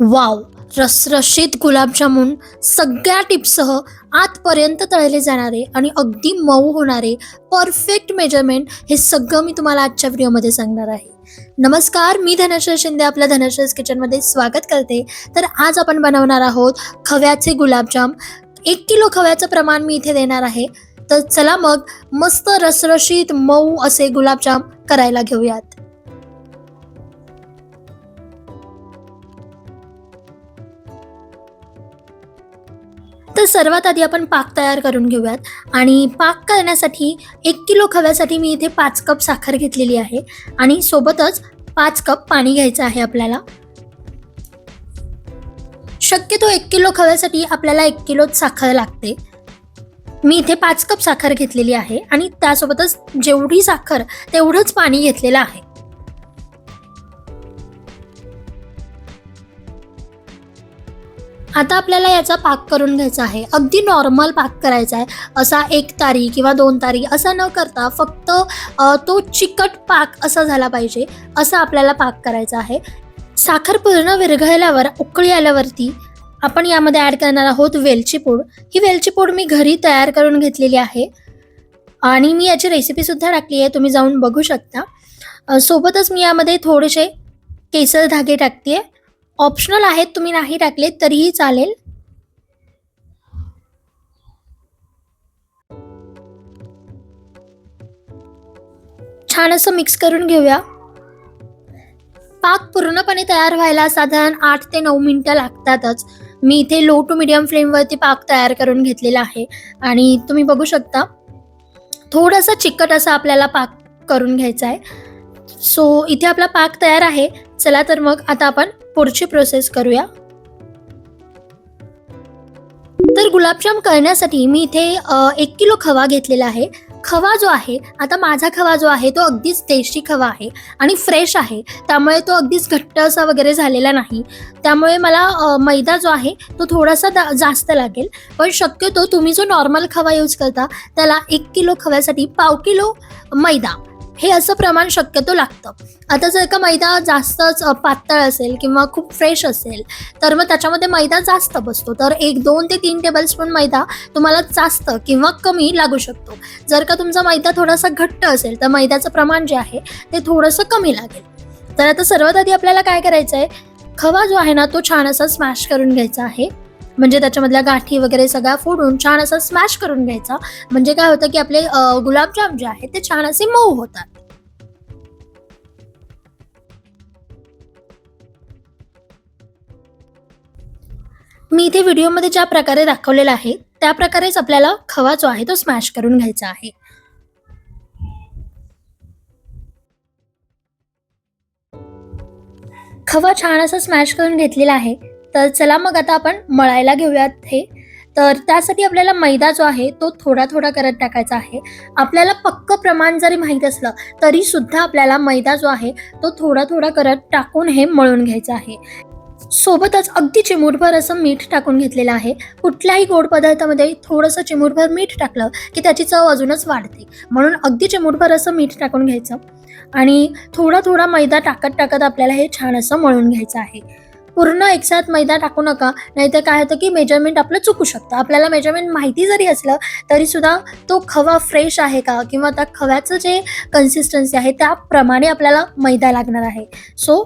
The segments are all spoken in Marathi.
वाव रसरशीत गुलाबजामुन सगळ्या टिप्ससह आतपर्यंत तळले जाणारे आणि अगदी मऊ होणारे परफेक्ट मेजरमेंट हे सगळं मी तुम्हाला आजच्या व्हिडिओमध्ये सांगणार आहे. नमस्कार मी धनश्री शिंदे आपल्या धनश्रीज किचनमध्ये स्वागत करते. तर आज आपण बनवणार आहोत खव्याचे गुलाबजाम. एक किलो खव्याचं प्रमाण मी इथे देणार आहे. तर चला मग मस्त रसरशीत मऊ असे गुलाबजाम करायला घेऊयात. तर सर्वात आधी आपण पाक तयार करून घेऊयात. आणि पाक करण्यासाठी एक किलो खव्यासाठी मी इथे पाच कप साखर घेतलेली आहे. आणि सोबतच पाच कप पाणी घ्यायचं आहे आपल्याला. शक्यतो एक किलो खव्यासाठी आपल्याला एक किलो साखर लागते. मी इथे पाच कप साखर घेतलेली आहे. आणि त्यासोबतच जेवढी साखर तेवढंच पाणी घेतलेलं आहे. आता आपल्याला याचा पाक करून घ्यायचा आहे. अगदी नॉर्मल पाक करायचा आहे. असा एक तारी किंवा दोन तारी असा न करता फक्त तो चिकट पाक असा झाला पाहिजे असा आपल्याला पाक करायचा आहे. साखर पूर्ण विरघळल्यावर उकळी आल्यावरती आपण यामध्ये ॲड करणार आहोत वेलची पूड. ही वेलची पूड मी घरी तयार करून घेतलेली आहे. आणि मी याची रेसिपीसुद्धा टाकली आहे. तुम्ही जाऊन बघू शकता. सोबतच मी यामध्ये थोडेसे केसर धागे टाकते आहे ऑप्शनल आहेत तुम्ही नाही टाकले तरीही चालेल. छान असं मिक्स करून घेऊया. पाक पूर्णपणे तयार व्हायला साधारण आठ ते नऊ मिनिटं लागतातच. मी इथे लो टू मिडियम फ्लेमवरती पाक तयार करून घेतलेला आहे. आणि तुम्ही बघू शकता थोडासा चिकट असा आपल्याला पाक करून घ्यायचा आहे. सो इथे आपला पाक तयार आहे. चला तर मग आता आपण पुढची प्रोसेस करूया. तर गुलाबजाम करण्यासाठी मी इथे एक किलो खवा घेतलेला आहे. खवा जो आहे आता माझा खवा जो आहे तो अगदीच देशी खवा आहे आणि फ्रेश आहे. त्यामुळे तो अगदीच घट्ट असा वगैरे झालेला नाही. त्यामुळे मला मैदा जो आहे तो थोडासा जास्त लागेल. पण शक्यतो तुम्ही जो नॉर्मल खवा यूज करता त्याला एक किलो खव्यासाठी पाव किलो मैदा. हे असं प्रमाण शक्यतो लागतं. आता जर का मैदा जास्तच पातळ असेल किंवा खूप फ्रेश असेल तर मग त्याच्यामध्ये मैदा जास्त बसतो. तर एक दोन ते तीन टेबलस्पून मैदा तुम्हाला जास्त किंवा कमी लागू शकतो. जर का तुमचा मैदा थोडासा घट्ट असेल तर मैद्याचं प्रमाण जे आहे ते थोडंसं कमी लागेल. तर आता सर्वात आधी आपल्याला काय करायचं आहे खवा जो आहे ना तो छान असा स्मॅश करून घ्यायचा आहे. म्हणजे त्याच्यामधल्या गाठी वगैरे सगळ्या फोडून छान असा स्मॅश करून घ्यायचा. म्हणजे काय होतं की आपले गुलाबजाम जे आहेत ते छान असे मऊ होतात. मी इथे व्हिडिओमध्ये ज्या प्रकारे दाखवलेला आहे त्या प्रकारेच आपल्याला खवा जो आहे तो स्मॅश करून घ्यायचा आहे. खवा छान असा स्मॅश करून घेतलेला आहे. तर चला मग आता आपण मळायला घेऊयात हे. तर त्यासाठी आपल्याला मैदा जो आहे तो थोडा थोडा करत टाकायचा आहे. आपल्याला पक्क प्रमाण जरी माहीत असलं तरी सुद्धा आपल्याला मैदा जो आहे तो थोडा थोडा करत टाकून हे मळून घ्यायचं आहे. सोबतच अगदी चिमूटभर असं मीठ टाकून घेतलेलं आहे. कुठल्याही गोड पदार्थामध्ये थोडंसं चिमूटभर मीठ टाकलं की त्याची चव अजूनच वाढते. म्हणून अगदी चिमूटभर असं मीठ टाकून घ्यायचं. आणि थोडा थोडा मैदा टाकत टाकत आपल्याला हे छान असं मळून घ्यायचं आहे. पूर्ण एकसाथ मैदा टाकू नका. नाहीतर काय होतं की मेजरमेंट आपलं चुकू शकतं. आपल्याला मेजरमेंट माहिती जरी असलं तरी सुद्धा तो खवा फ्रेश आहे का? किंवा त्या खव्याचं जे कन्सिस्टन्सी आहे त्याप्रमाणे आपल्याला मैदा लागणार आहे. सो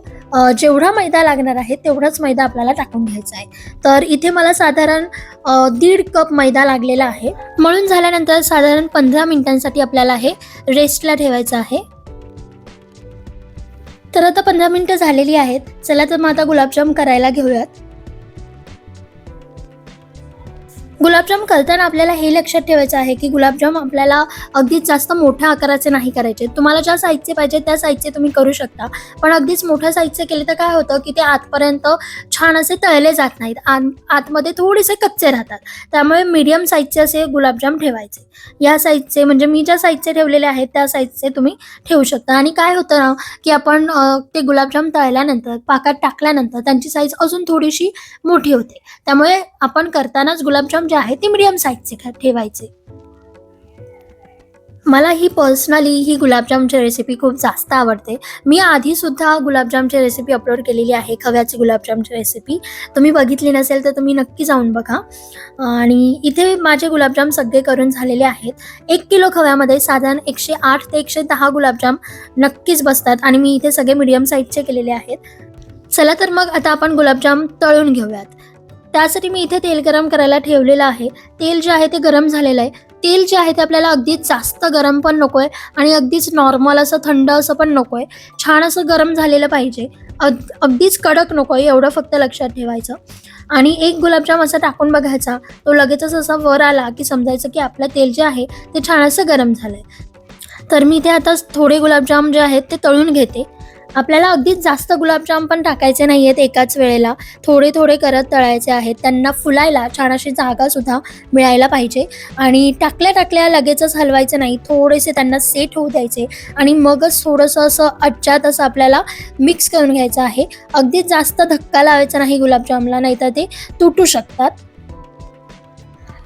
जेवढा मैदा लागणार आहे तेवढाच मैदा आपल्याला टाकून घ्यायचा आहे. तर इथे मला साधारण दीड कप मैदा लागलेला आहे. मळून झाल्यानंतर साधारण पंधरा मिनिटांसाठी आपल्याला हे रेस्टला ठेवायचं आहे. तर आता पंधरा मिनिटं झालेली आहेत. चला तर मग आता गुलाबजाम करायला घेऊयात. गुलाबजाम करताना आपल्याला हे लक्षात ठेवायचं आहे की गुलाबजाम आपल्याला अगदीच जास्त मोठ्या आकाराचे नाही करायचे. तुम्हाला ज्या साईजचे पाहिजे त्या साईजचे तुम्ही करू शकता. पण अगदीच मोठ्या साईजचे केले तर काय होतं की ते आतपर्यंत छान असे तळले जात नाहीत. आत- आतमध्ये थोडेसे कच्चे राहतात. त्यामुळे मीडियम साईजचे असे गुलाबजाम ठेवायचे. या साईजचे म्हणजे मी ज्या साईजचे ठेवलेले आहेत त्या साईजचे तुम्ही ठेवू शकता. आणि काय होतं ना की आपण ते गुलाबजाम तळल्यानंतर पाकात टाकल्यानंतर त्यांची साईज अजून थोडीशी मोठी होते. त्यामुळे आपण करतानाच गुलाबजाम जे आहे ते मीडियम साईजचे ठेवायचे. मला ही पर्सनली ही गुलाबजामची रेसिपी खूप जास्त आवडते. मी आधीसुद्धा गुलाबजामची रेसिपी अपलोड केलेली आहे खव्याची गुलाबजामची रेसिपी तुम्ही बघितली नसेल तर तुम्ही नक्की जाऊन बघा. आणि इथे माझे गुलाबजाम सगळे करून झालेले आहेत. एक किलो खव्यामध्ये साधारण एकशे आठ ते एकशे दहा गुलाबजाम नक्कीच बसतात आणि मी इथे सगळे मीडियम साईजचे केलेले आहेत. चला तर मग आता आपण गुलाबजाम तळून घेऊयात. त्यासाठी मी इथे तेल गरम करायला ठेवलेलं आहे. तेल जे आहे ते गरम झालेलं आहे. तेल जे आहे ते आपल्याला अगदीच जास्त गरम पण नको आहे आणि अगदीच नॉर्मल असं थंड असं पण नको आहे छान असं गरम झालेलं पाहिजे. अग अगदीच कडक नको आहे एवढं फक्त लक्षात ठेवायचं. आणि एक गुलाबजाम असा टाकून बघायचा. तो लगेचच असा वर आला की समजायचं की आपलं तेल जे आहे ते छान असं गरम झालं आहे तर मी ते आता थोडे गुलाबजाम जे आहेत ते तळून घेते. आपल्याला अगदीच जास्त गुलाबजाम पण टाकायचे नाही आहेत एकाच वेळेला. थोडे थोडे करत तळायचे आहेत. त्यांना फुलायला छान अशी जागासुद्धा मिळायला पाहिजे. आणि टाकल्या टाकल्या लगेचच हलवायचं नाही. थोडेसे त्यांना सेट होऊ द्यायचे. आणि मगच थोडंसं असं अच्च्यात असं आपल्याला मिक्स करून घ्यायचं आहे. अगदीच जास्त धक्का लावायचा नाही गुलाबजामला नाहीतर ते तुटू शकतात.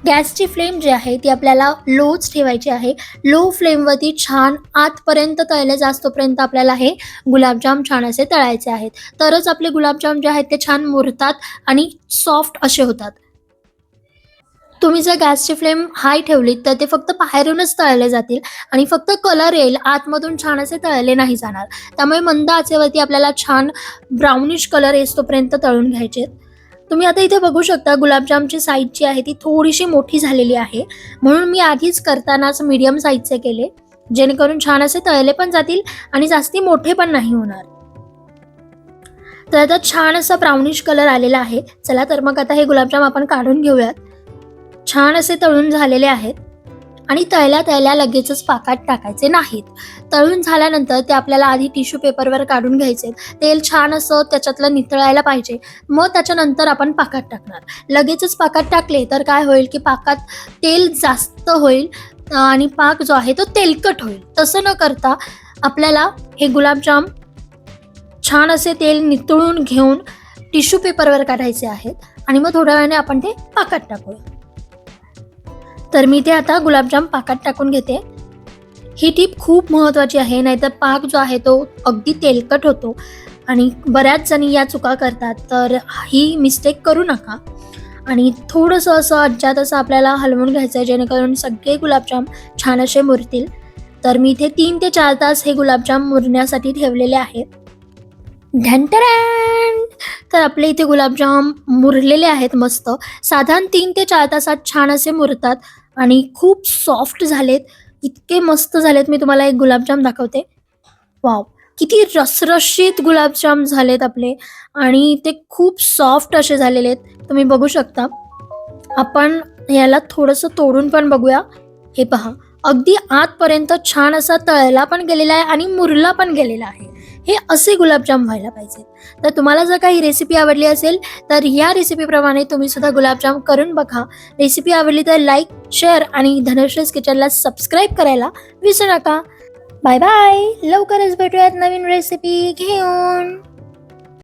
गॅसची फ्लेम जी आहे ती आपल्याला लोच ठेवायची आहे. लो फ्लेमवरती छान आतपर्यंत तळले जास्तपर्यंत आपल्याला हे गुलाबजाम छान असे तळायचे आहेत. तरच आपले गुलाबजाम जे आहेत ते छान मुरतात आणि सॉफ्ट असे होतात. तुम्ही जर गॅसची फ्लेम हाय ठेवलीत तर ते फक्त बाहेरूनच तळले जातील आणि फक्त कलर येईल आतमधून छान असे तळले नाही जाणार. त्यामुळे मंद आचेवरती आपल्याला छान ब्राउनिश कलर येतोपर्यंत तळून घ्यायचे. तुम्ही आता इथे बघू शकता गुलाबजामची साईज जी आहे ती थोडीशी मोठी झालेली आहे. म्हणून मी आधीच करतानाच मीडियम साईजचे केले. जेणेकरून छान असे तळले पण जातील आणि जास्ती मोठे पण नाही होणार. तर आता छान असा ब्राउनिश कलर आलेला आहे. चला तर मग आता हे गुलाबजाम आपण काढून घेऊयात. छान असे तळून झालेले आहेत. आणि तळल्या तळल्या लगेचच पाकात टाकायचे नाहीत. तळून झाल्यानंतर ते आपल्याला आधी टिश्यू पेपरवर काढून घ्यायचे. तेल छान असं त्याच्यातलं नितळायला पाहिजे. मग त्याच्यानंतर आपण पाकात टाकणार. लगेचच पाकात टाकले तर काय होईल की पाकात तेल जास्त होईल आणि पाक जो आहे तो तेलकट होईल. तसं न करता आपल्याला हे गुलाबजाम छान असे तेल नितळून घेऊन टिश्यू पेपरवर काढायचे आहेत. आणि मग थोड्या वेळाने आपण ते पाकात टाकूया. तर मी ते आता गुलाबजाम पाकात टाकून घेते. ही टीप खूप महत्त्वाची आहे नाहीतर पाक जो आहे तो अगदी तेलकट होतो. आणि बऱ्याच जणी या चुका करतात तर ही मिस्टेक करू नका. आणि थोडंसं असं अज्जात असं आपल्याला हलवून घ्यायचं आहे जेणेकरून सगळे गुलाबजाम छान असे मुरतील. तर मी इथे तीन ते चार तास हे गुलाबजाम मुरण्यासाठी ठेवलेले आहेत ढंटरॅन तर आपले इथे गुलाबजाम मुरलेले आहेत मस्त. साधारण तीन ते चार तासात छान असे मुरतात आणि खूप सॉफ्ट झालेत. इतके मस्त झालेत. मी तुम्हाला एक गुलाबजाम दाखवते. वाव किती रसरशीत गुलाबजाम झालेत आपले. आणि ते खूप सॉफ्ट असे झालेले आहेत. तुम्ही बघू शकता. आपण याला थोडंसं तोडून पण बघूया. हे पहा. अगदी आतपर्यंत छान असा तळला पण गेलेला आहे आणि मुरला पण गेलेला आहे. हे असे गुलाबजाम व्हायला पाहिजेत. तर तुम्हाला जर काही रेसिपी आवडली असेल तर या रेसिपीप्रमाणे तुम्ही सुद्धा गुलाबजाम करून बघा. रेसिपी आवडली तर लाईक शेअर आणि धनश्रेस किचनला सबस्क्राईब करायला विसरू नका. बाय बाय लवकरच भेटूयात नवीन रेसिपी घेऊन.